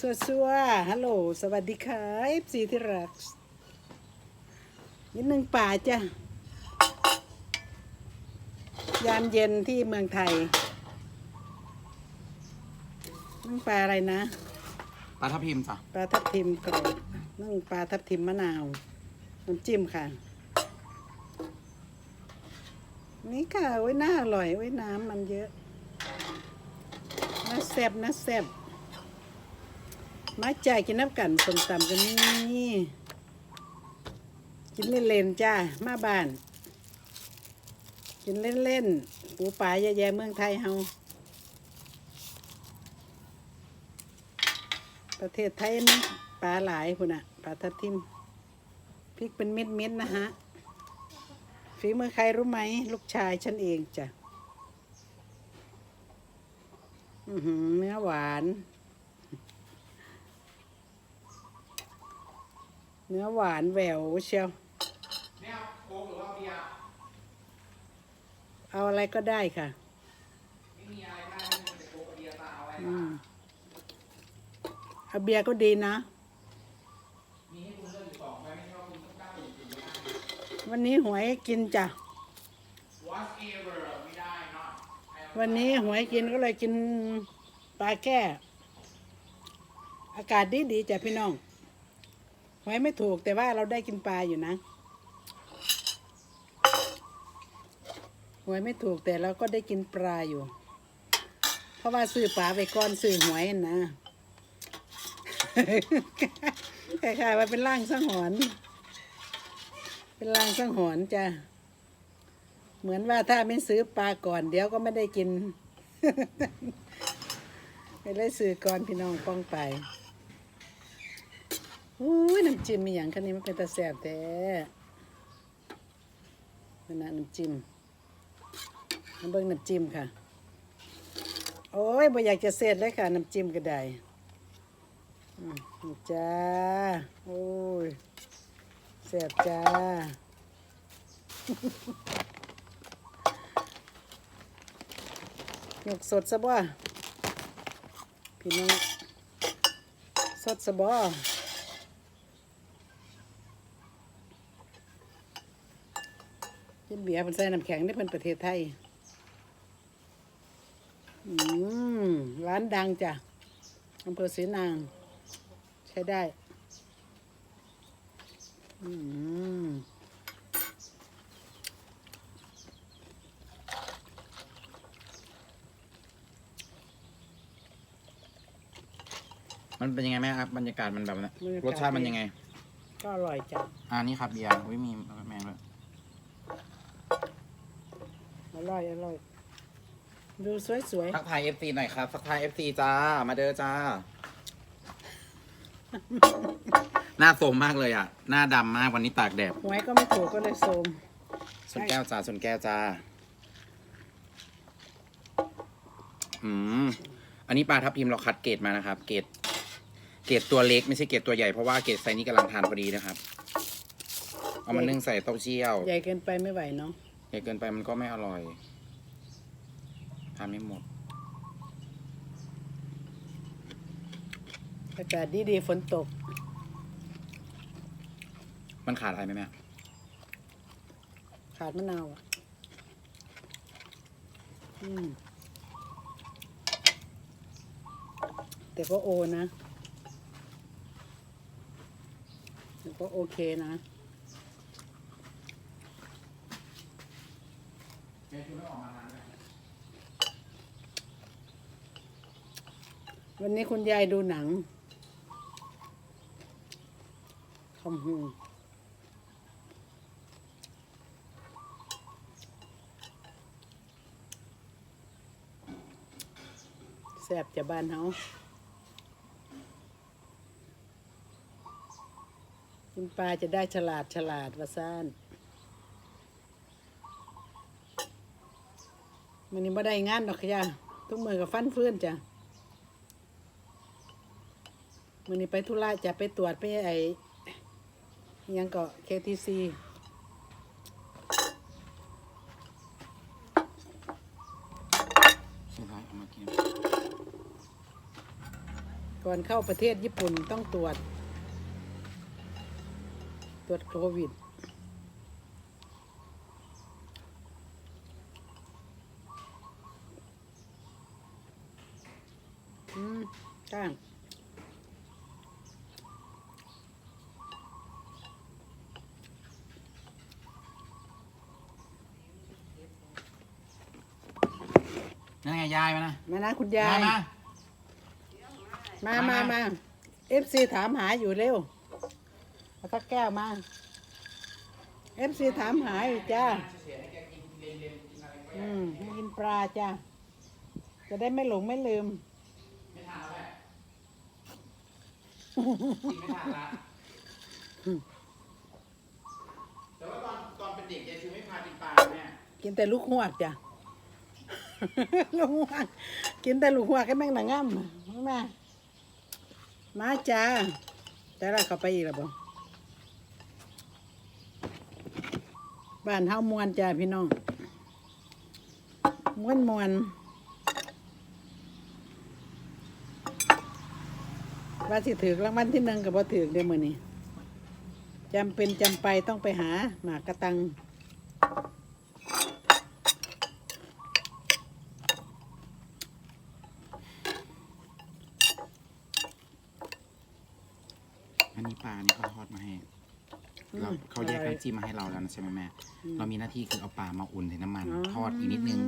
สัวสัวๆฮัลโหล สวัสดีค่ะเอฟซีที่รัก นิดนึงป่าจ้ะ ยามเย็นที่เมืองไทยนึ่งปลาอะไรนะ ปลาทับทิมจ้ะ ปลาทับทิมกรอบนึ่งปลาทับทิมมะนาว น้ำจิ้มค่ะ นี่ค่ะไว้ยน่าอร่อยไว้ยน้ำมันเยอะน่าแซ่บน่าแซ่บ มาจ่ายกินน้ำกันสมตำกันนี่กินเล่นๆจ้า มาบ้าน กินเล่นๆปูปลาแย่ๆเมืองไทยเฮาประเทศไทยมีปลาหลายคุณอะปลาทับทิมพริกเป็นเม็ดๆนะฮะฝีมือใครรู้ไหม ลูกชายฉันเองจ้ะเนื้อหวาน เนื้อหวานแหววเชียวเอาอะไรก็ได้ค่ะอืมเอาเบียร์ก็ดีนะ วันนี้หวยกินจ้ะ วันนี้หวยกินก็เลยกินปลาแก้ อากาศดีดีจ้ะพี่น้อง หวยไม่ถูกแต่ว่าเราได้กินปลาอยู่นะหวยไม่ถูกแต่เราก็ได้กินปลาอยู่ เพราะว่าซื้อปลาไปก่อนซื้อหวยนะคล้ายๆว่าเป็นร่างสังหรณ์เป็นร่างสังหรณ์จ้ะเหมือนว่าถ้าไม่ซื้อปลาก่อน เดี๋ยวก็ไม่ได้กินไปเลยซื้อก่อนพี่น้องป้องไป อุ้ยน้ำจิ้มมีอย่างคันนี้มันเป็นตาแสบแท้ขนาดน้ำจิ้มมาเบิ่งน้ำจิ้มค่ะ โอ้ยบ่อยากจะเสร็จเลยค่ะน้ำจิ้มก็ได้อืมนี่จ้า โอ้ยแสบจ้ายกสดซะบ่พี่น้องสดซะบ่ กินเบียร์เป็นใส่น้ำแข็งนี่เป็นประเทศไทย อืม ร้านดังจ้ะอำเภอศรีนาง ใช้ได้ อืมมันเป็นยังไงแม่ครับบรรยากาศมันแบบนั้นบรรยากาศ รสชาติมันยังไง ก็อร่อยจ้ะ อ่านี่ครับเบียร์อุ้ยมีแมงด้วย อร่อยอร่อย ดูสวยทักทาย FC หน่อยครับทักทาย FC จ้า มาเด้อจ้า หน้าโสมมากเลยอะ หน้าดำมากวันนี้ตากแดดๆหวยก็ไม่ถูกก็เลยโสมส่วนแก้วจ้าส่วนแก้วจ้า อืม อันนี้ปลาทับทิมเราคัดเกรดมานะครับ เกรด เกรดตัวเล็กไม่ใช่เกรดตัวใหญ่เพราะว่าเกรดไซส์นี้กำลังทานพอดีนะครับ เอามานึ่งใส่เต้าเจี้ยว ใหญ่เกินไปไม่ไหวเนาะ ใหญ่เกินไปมันก็ไม่อร่อยทานไม่หมด อากาศดีดีๆฝนตก มันขาดอะไรไหมแม่ขาดมะนาวอะ อืม แต่ก็โอนะแต่ก็โอเคนะ วันนี้คุณยายดูหนังคำหูแสบจะบ้านเฮากินปลาจะได้ฉลาดฉลาดว่าซ่านมันนี้บ่ได้งานดอกค่ะทุกมือกับฟันเฟื่อนจ้ะ มันนี้ไปธุระจะไปตรวจไปไอยังก็ KTC ใช่ไหมเอามากินกก่อนเข้าประเทศญี่ปุ่นต้องตรวจ ตรวจโควิดอืมก้าง นั่นไง ยายมานะมานะคุณยายมามา มา มา มาเอฟซีถามหาอยู่เร็วเอาสักแก้วมาเอฟซีถามหาอยู่จ้า อืมให้กินปลาจ้า จะได้ไม่หลงไม่ลืม ไม่ทานแล้วแหละกินไม่ทานละแต่ว่าตอนตอนเป็นเด็กยายชูไม่พากินปลาแม่กินแต่ลูกหวกจ้ะ ลูกหวกกินแต่ลูกหวกให้แม่งหนังง่ำมามาจ้าแต่ละเขาไปอีกแล้วบ่บ้านเฮามวนจ้าพี่น้องมวนมวนว่าสิถือรางวัลที่หนึ่งกับบ่ถือเด้มือนี้จำเป็นจำไปต้องไปหาหมากกระตัง อันนี้ปลานี่เขาทอดมาให้เราเขาแยกน้ำจิ้มมาให้เราแล้วนะใช่ไหมแม่เรามีหน้าที่คือเอาปลามาอุ่นในน้ำมันอ๋อทอดอีกนิดนึง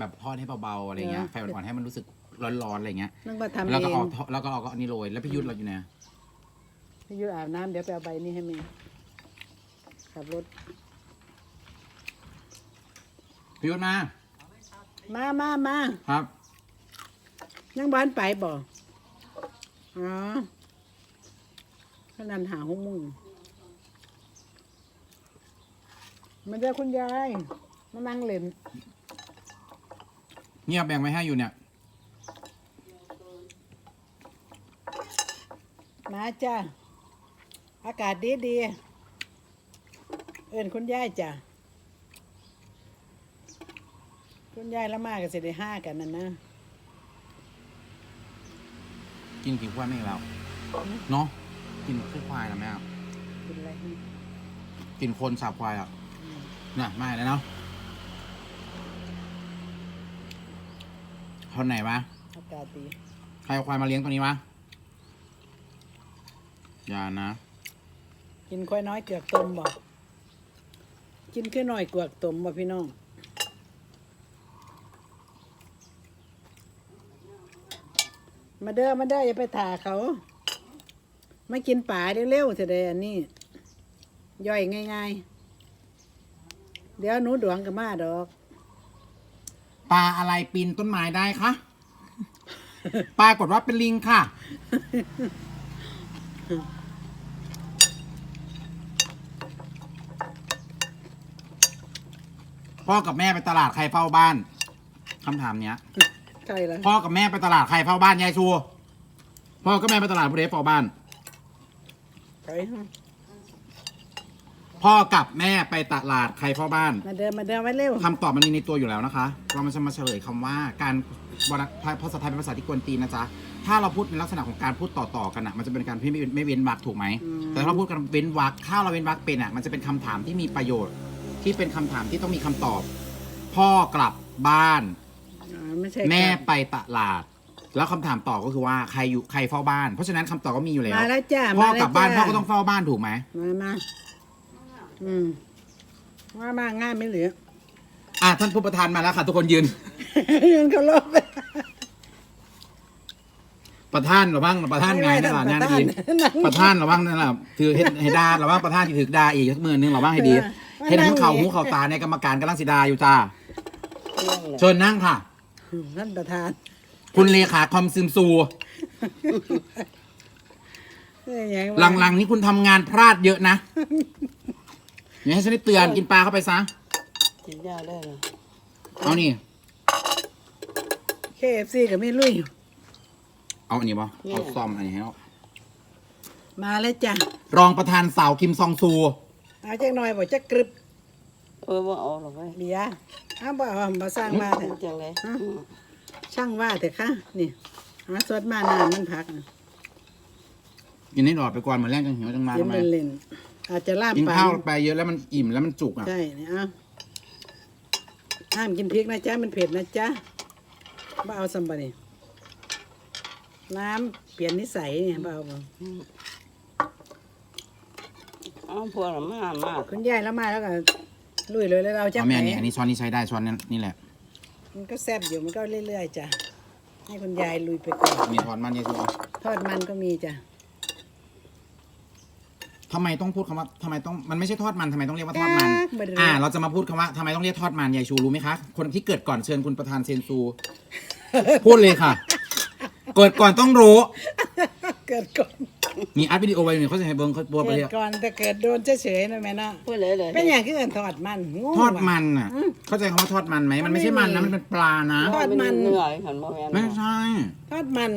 แบบทอดให้เบาๆอะไรเงี้ยเหรอไฟอ่อนๆให้มันรู้สึกร้อนๆอะไรเงี้ยนึกว่าทำแล้วเอก็งเอาทอดแล้วก็เอาก็อันนี้โรยแล้วพี่ยุทธเราอยู่ไหนพี่ยุอาบน้ำเดี๋ยวไปเอาใบนี้ให้แม่ขับรถพี่ยุทธมา มามามาครับนั่งบ้านไปบ่อ๋อ ขนาดหาหกโมุงมันจะคุณยายมานั่งเล่นเนี่ยแบ่งไว้ให้อยู่เนี่ย มาจ้าอากาศดีดีๆเอินคุณยายจ้ะคุณยายละมากก็สิได้ห้ากันนั่นนะ กินกี่ควายไม่เราเนาะ กินขี้ควายแล้วแม่กินอะไรกินคนสับควายอะน่ะไม่แล้วเนาะคนไหนวะอากาศดีใครเอาควายมาเลี้ยงตัวนี้วะอย่านะกินค่อยน้อยเกือกต้มบอกกินแค่น้อยเกือกต้มบ่พี่น้องมาเด้อมาเด้ออย่าไปถ่าเขา มากินป่าเร็วๆเสด็จอันนี้ ย่อยง่ายๆ เดี๋ยวหนูดวงกับมาดอก ปลาอะไรปีนต้นไม้ได้คะปรากฏว่าเป็นลิงค่ะ พ่อกับแม่ไปตลาดใครเฝ้าบ้านคำถามเนี้ย ใช่ละพ่อกับแม่ไปตลาดใครเฝ้าบ้านยายชู พ่อกับแม่ไปตลาดผู้ใดเฝ้าบ้าน ไปฮะพ่อกับแม่ไปตลาดใครเฝ้าบ้านมาเด้อมาเด้อไว้เร็วคำตอบมันมีในตัวอยู่แล้วนะคะ เรามันจะมาเฉลยคำว่าการวรรณภาษาไทยเป็นภาษาที่กวนตีนนะจ๊ะ ถ้าเราพูดในลักษณะของการพูดต่อๆกันอะ มันจะเป็นการที่ไม่ไม่เว้นวรรคถูกไหม แต่ถ้าเราพูดกันเว้นวรรคถ้าเราเว้นวรรคเป็นอะ มันจะเป็นคำถามที่มีประโยชน์ ที่เป็นคำถามที่ต้องมีคำตอบ พ่อกลับบ้าน อ่าไม่ใช่แม่ครับไปตลาด แล้วคำถามต่อก็คือว่าใครอยู่ใครเฝ้าบ้าน เพราะฉะนั้นคำตอบก็มีอยู่แล้ว มาแล้วจ้าพ่อมแล้วกลับบ้านจ้พ่อก็ต้องเฝ้าบ้านถูกไหมมามาอืมว่ามาง่ายไม่เหลือ อะท่านผู้ประธานมาแล้วค่ะทุกคนยืน ยืนเขาลบประธานเหรือบ้างประธานไงนั่นแหละไม่นั่นไม่ดีนั่งประธานเหรือบ้างนั่นแหละถือเฮ็ดให้ดาเหรือบ้างประธานที่ถือดาอีกสักมือนึงเหรือบ้างให้ดีเออเห็นนั่หูงเข่าอย่างนี้หูเข่าตาในกรรมการกำลังสิดาอยู่จ้าเชิญนั่งค่ะ ท่านประธาน คุณเลขาคอมซึมซู เอ้ยยังว่าหลังๆ นี้คุณทำงานพลาดเยอะนะอย่าให้ฉันได้เตือนกินปลาเข้าไปซะ กินยาได้เหรอ เอานี่เคเอฟซีกับไม่ลุย เอาอันนี้ป่ะเอาซ่อมอันนี้ให้เอามาแล้วจ้ะรองประธานสาวคิมซองซู เอาจักหน่อยบอกจะกรึบเออว่าเอาหรอกไว้เบียร์อ้าวบ่เอามาสร้างมาเถกินอะจังเลย ช่างว่าเถอะค่ะนี่หาสดมานานมันพักน่ะกินให้หลอดไปก่อนเหมือนแรกจังหิวจังมากินทำไมเล่นๆอาจจะล่ามกินปาข้าวไปเยอะแล้วมันอิ่มแล้วมันจุกอะใช่เนี่ยเอาห้ามกินพริกนะจ๊ะมันเผ็ดนะจ๊ะบ้าเอาซัมบะนี่น้ำเปลี่ยนนิสัยเนี่ยบ้าเอาบ่เอาพวกเรามามาคุณยายแล้วมาแล้วก็ลุยเลยแล้วเราจะเอาแม่ไหนนี่อันนี้ช้อนนี้ใช้ได้ช้อนนั้นนี่แหละ มันก็แซ่บอยู่มันก็เรื่อยๆจ้ะให้คุณยายลุยไปก่อนมีทอนมันเยซูทอดมันก็มีจ้ะทำไมต้องพูดคำว่าทำไมต้องมันไม่ใช่ทอดมันทำไมต้องเรียกว่าทอดมันบ่ได้อ่า เราจะมาพูดคำว่าทำไมต้องเรียกทอดมันยายชูรู้ไหมคะ คนที่เกิดก่อนเชิญคุณประธานเซนซู พูดเลยค่ะ เกิดก่อนต้องรู้ เกิดก่อน มีอัดวิดีโอไว้หนึ่งเขาจะให้เบิ้งเขาบัวไปเกิเลดยก่อนแต่เกิดโดนเฉยๆนะแม่เนาะพูดเลยเลยเป็นอย่างที่เอินทอดมันงงทอดว่ะ มันอะ เข้าใจคำว่าทอดมันไหมมันไม่ใช่มันนะมันเป็นปลานะ ทอดมัน เหนื่อยหันมาแม่นไม่ใช่ทอดมัน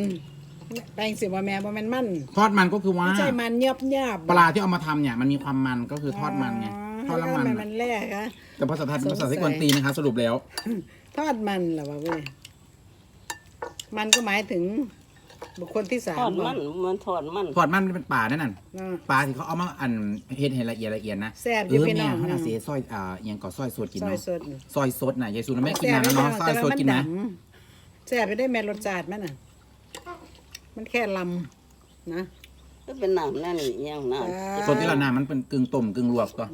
แปลงสิว่าแม่บ่แม่นมันทอดมันก็คือว่าไม่ใช่มันเยียบยาบปลาที่เอามาทำเนี่ยมันมีความมันก็คือทอดมันไงทอดแล้วมันมันอะมันแร่คะแต่ภาษาไทยเป็นภาษาที่กวนตีนนะคะสรุปแล้ว ทอดมันเหรอวะเว้ยมันก็หมายถึง บุคคลที่สามทอดมันมันทอดมันทอดมันเป็นปลานั่นน่ะเนาะปลาที่เขาเอามาอันเฮ็ดให้ละเอียดละเอียดนะแซ่บอเอยู่อพี่น้แม่อง เขาน่ะเสียซอยอ่าอหยังก่อซอยสดกินซอยเนาะสดซอยสดน่ะยายซูนแม่กินนานแล้วเนาะซอยสดกินนะแซ่บไปได้แม่รสชาติมันน่ะ มันแค่ลำนะ ก็เป็นน้ำนั่นนี่ยังน้ำ สดที่ละน้ำมันเป็นกึ่งต้มกึ่งลวกตัว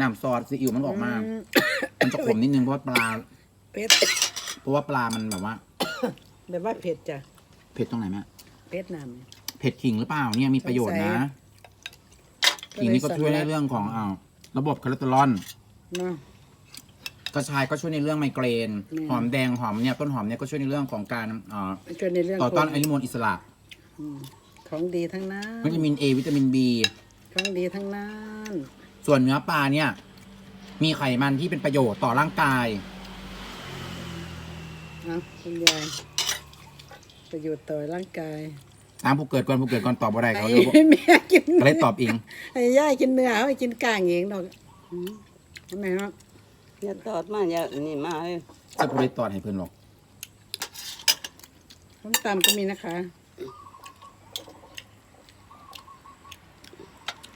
น้ำซอสซีอิ๊วมันออกมา มันจะขมนิดนึงเพราะว่าปลาเผ็ดเพราะว่าปลามันแบบว่า แบบว่าเผ็ดจ้ะ เผ็ดตรงไหนแม่เผ็ดน้เผ็ดขิงหรือเปล่าเนี่ยมีประโยชน์นะำขิงนี่ก็ช่วยในเรื่องของอ่าระบบคอเลสเตอรอลเนาะกระชายก็ช่วยในเรื่องไมเกรน อืม หอมแดงหอมเนี่ยต้นหอมเนี่ยก็ช่วยในเรื่องของการอ่าช่วยในเรื่องต่อต้านขอองนุมูลอิสระของดีทั้งนั้นวิตามิน A วิตามิน B ของดีทั้งนั้นส่วนเนื้อปลาเนี่ย มีไขมันที่เป็นประโยชน์ต่อร่างกายเอาคุณยาย ประโยชน์ต่อร่างกายตามผู้เกิดก่อนผู้เกิดก่อนตอบอะไรเขาไอ้แม่กินก็เลยตอบเองไอ้ย่ากินเนื้อเขาให้กินกลางเองดอกอืมทำไมเนาะอย่าตอดมาอย่านี่มาเอ้ยจะพูดเลยตอบให้เพื่อนหรอกส้มตำก็มีนะคะ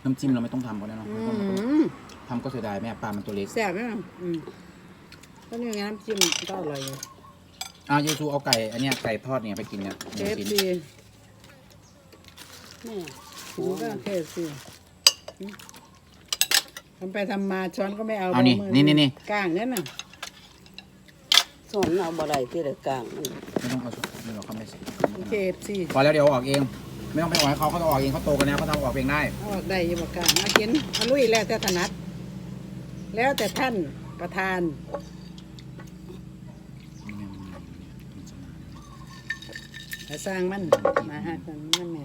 น้ำจิ้มเราไม่ต้องทำก็ได้เนอะอืไม่ต้องมทำก็เสียดายแม่ปลามันตัวเล็ก แซ่บไหมล่ะอืมก็นี่ไงน้ำจิ้มก็อร่อยอยู่ อะเยซูเอาไก่ อันเนี้ยไก่ทอดเนี่ยไปกินเนี่ยหเคนึ่งฟชิ้นซีแม่มันก็เคฟซีทำไปทำมาช้อนก็ไม่เอาเอานี่มืนี่นี่นี่กลางเนี่ยน่ะสอนเอาบ่ได้ที่ละกลางมันไม่ต้องเอาชุดนี่เราเขาไม่ใส่เคฟซีพอแล้วเดี๋ยวเอาออกเอง ไม่ต้องไปออกให้เขาเขาจะออกเองเขาโตกันแล้วเขาทำออกเองได้เอาออกได้อยังบอกกลางเอากินเอาลุยแล้วแต่ถนัด แล้วแต่ท่านประธาน แต่สร้างมันมาหักมันนั่นแม่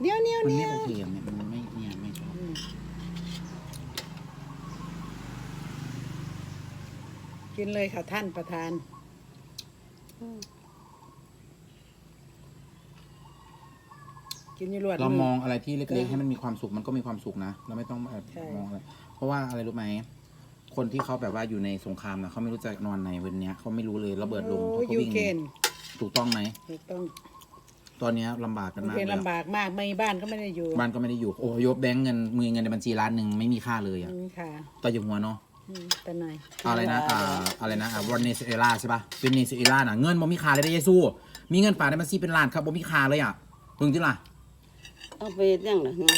เดี๋ยวเนี้ยวมันเนี้ไม่ยวโอเคเนี่ยมันไม่เนี่ยไม่ชอบกินเลยค่ะท่านประธานกินอยู่รวดเรามองอะไรที่เล็กๆให้มันมีความสุขมันก็มีความสุขนะเราไม่ต้องแบบใช่มองอะไรเพราะว่าอะไรรู้ไหมคนที่เขาแบบว่าอยู่ในสงครามนะเขาไม่รู้จะนอนไหนวันเนี้ยเขาไม่รู้เลยระเบิดลงโอ้เขาก็ยูวิ่งเคน ถูกต้องไหมถูกต้องตอนเนี้ยลำบากกันยูมากเคนเลยลำบากมากไม่บ้านก็ไม่ได้อยู่บ้านก็ไม่ได้อยู่โอ้ยบแบงก์เงินมือเงินในบัญชีล้านหนึ่งไม่มีค่าเลยอะอืมค่ะต่ออยู่หัวเนาะอืมแต่ไหนอะไรนะอ่าอะไรนะอ่าเวเนซุเอลาใช่ปะเวเนซุเอลาน่ะเงินบ่มีค่าเลยได้เยซู มีเงินฝากในบัญชีเป็นล้านครับบ่มีค่าเลยอะถึงที่ล่ะเอาไปเฮ็ดยังล่ะฮะ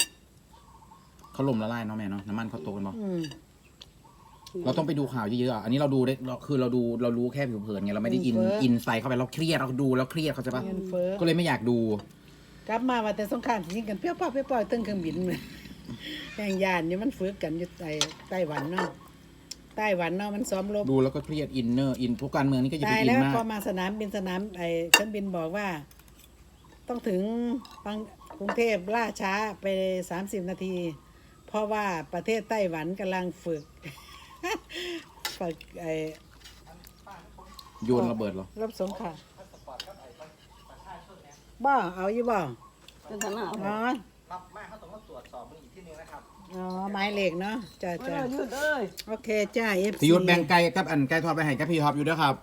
เขาล่มละลายเนาะแม่เนาะน้ำมันเขาตกกันบ่อืม เราต้องไปดูข่าวเยอะๆอะอันนี้เราดูได้เราคือเราดูเรารู้แค่ผิวเผินไงเราไม่ได้อินอินใส่เข้าไปเราเครียดเราดูแล้วเครียดเขาใจปะเงินเฟ้อก็เลยไม่อยากดู กลับมาว่าแต่สงครามสิยิงกันเปรี้ยวเป้าเปรี้ยวเป้าตึ้งเครื่องบินเลยแห่งยานอยู่มันฝึกกันอยู่ไต้ไต้หวันเนาะไต้หวันเนาะมันซ้อมรบดูแล้วก็เครียดอินเนอร์อินทุกการเมืองนี่ก็อย่าตาไปยอินแล้วมาก พอมาสนามบินสนามไอ้เครื่องบินบอกว่า ต้องถึงปังกรุงเทพล่าช้าไปสามสิบนาที เพราะว่าประเทศไต้หวันกำลังฝึก ฝึกไอ้โยนระเบิดเหรอรบสงครามบ้าเอาอยู่บ้าเป็นทนาอ๋ออ๋อหมายเลขเนาะจ้าเวจ้าลาหยุดเอ้ยโอเคจ้าเอฟพี่ยุทธแบ่งไก่กับอันไก่ทอดไปให้กับพี่ท็อปอยู่ด้วยครับ